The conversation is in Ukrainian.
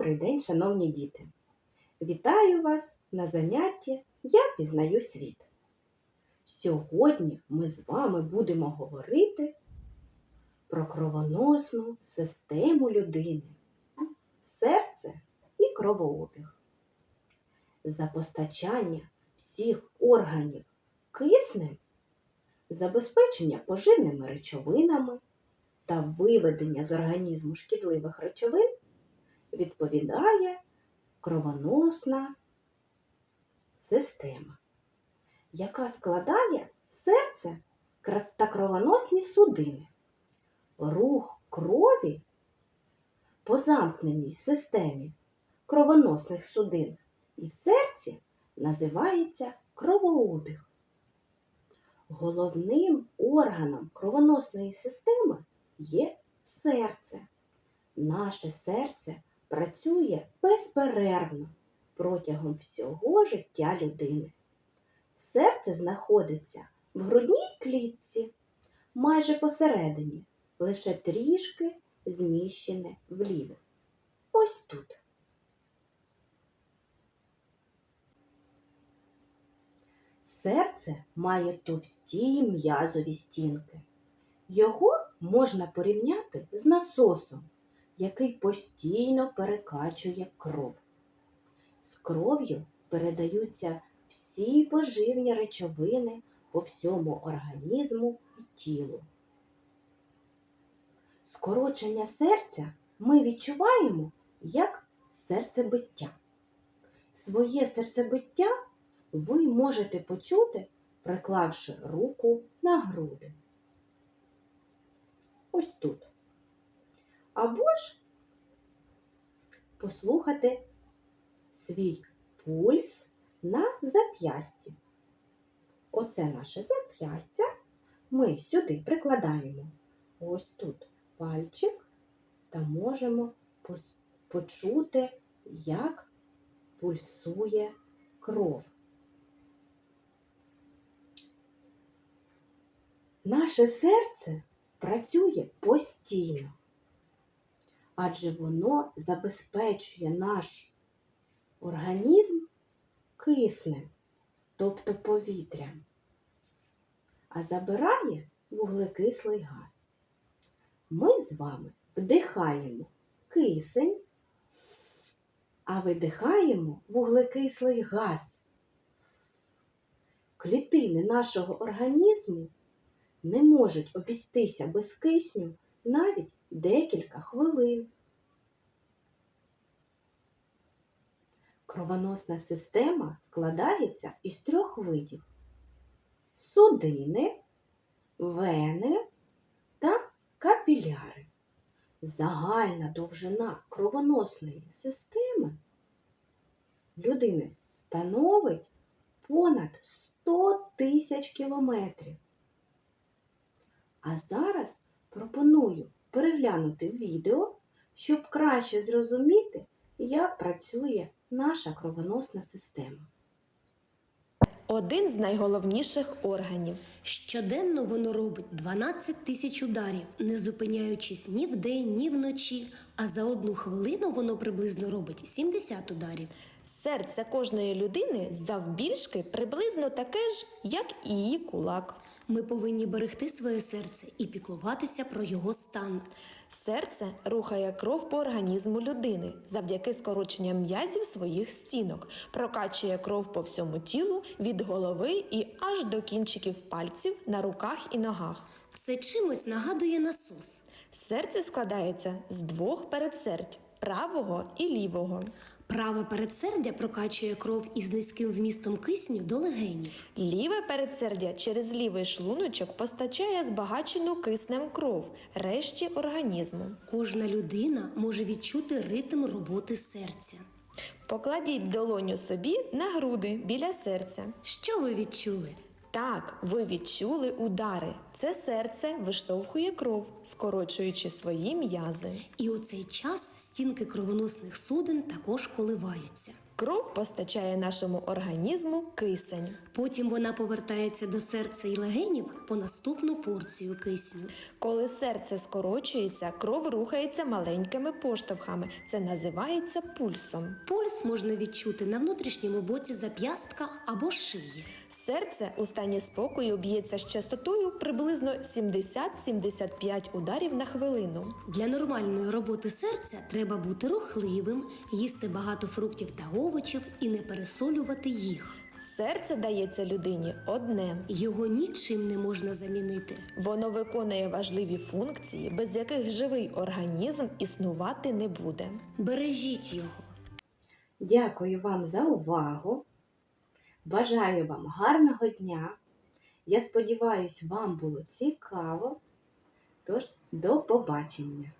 Добрий день, шановні діти! Вітаю вас на занятті Я пізнаю світ. Сьогодні ми з вами будемо говорити про кровоносну систему людини, серце і кровообіг. За постачання всіх органів киснем, забезпечення поживними речовинами та виведення з організму шкідливих речовин відповідає кровоносна система, яка складає серце та кровоносні судини. Рух крові по замкненій системі кровоносних судин і в серці називається кровообіг. Головним органом кровоносної системи є серце. Наше серце працює безперервно протягом всього життя людини. Серце знаходиться в грудній клітці, майже посередині, лише трішки зміщене вліво. Ось тут. Серце має товсті м'язові стінки. Його можна порівняти з насосом, який постійно перекачує кров. З кров'ю передаються всі поживні речовини по всьому організму і тілу. Скорочення серця ми відчуваємо як серцебиття. Своє серцебиття ви можете почути, приклавши руку на груди. Ось тут. Або ж послухати свій пульс на зап'ясті. Оце наше зап'ястя. Ми сюди прикладаємо ось тут пальчик та можемо почути, як пульсує кров. Наше серце працює постійно, адже воно забезпечує наш організм киснем, тобто повітрям, а забирає вуглекислий газ. Ми з вами вдихаємо кисень, а видихаємо вуглекислий газ. Клітини нашого організму не можуть обістися без кисню навіть декілька хвилин. Кровоносна система складається із трьох видів судини, вени та капіляри. Загальна довжина кровоносної системи людини становить понад 100 тисяч кілометрів. А зараз пропоную переглянути відео, щоб краще зрозуміти, як працює наша кровоносна система. Один з найголовніших органів. Щоденно воно робить 12 тисяч ударів, не зупиняючись ні вдень, ні вночі. А за одну хвилину воно приблизно робить 70 ударів. Серце кожної людини завбільшки приблизно таке ж, як і її кулак. Ми повинні берегти своє серце і піклуватися про його стан. Серце рухає кров по організму людини завдяки скороченням м'язів своїх стінок, прокачує кров по всьому тілу від голови і аж до кінчиків пальців на руках і ногах. Це чимось нагадує насос. Серце складається з двох передсердь правого і лівого. Праве передсердя прокачує кров із низьким вмістом кисню до легенів. Ліве передсердя через лівий шлуночок постачає збагачену киснем кров решті організму. Кожна людина може відчути ритм роботи серця. Покладіть долоню собі на груди біля серця. Що ви відчули? Так, ви відчули удари. Це серце виштовхує кров, скорочуючи свої м'язи. І у цей час стінки кровоносних суден також коливаються. Кров постачає нашому організму кисень. Потім вона повертається до серця і легенів по наступну порцію кисню. Коли серце скорочується, кров рухається маленькими поштовхами. Це називається пульсом. Пульс можна відчути на внутрішньому боці зап'ястка або шиї. Серце у стані спокою б'ється з частотою приблизно 70-75 ударів на хвилину. Для нормальної роботи серця треба бути рухливим, їсти багато фруктів та овочів і не пересолювати їх. Серце дається людині одне. Його нічим не можна замінити. Воно виконує важливі функції, без яких живий організм існувати не буде. Бережіть його. Дякую вам за увагу. Бажаю вам гарного дня. Я сподіваюся, вам було цікаво. Тож, до побачення!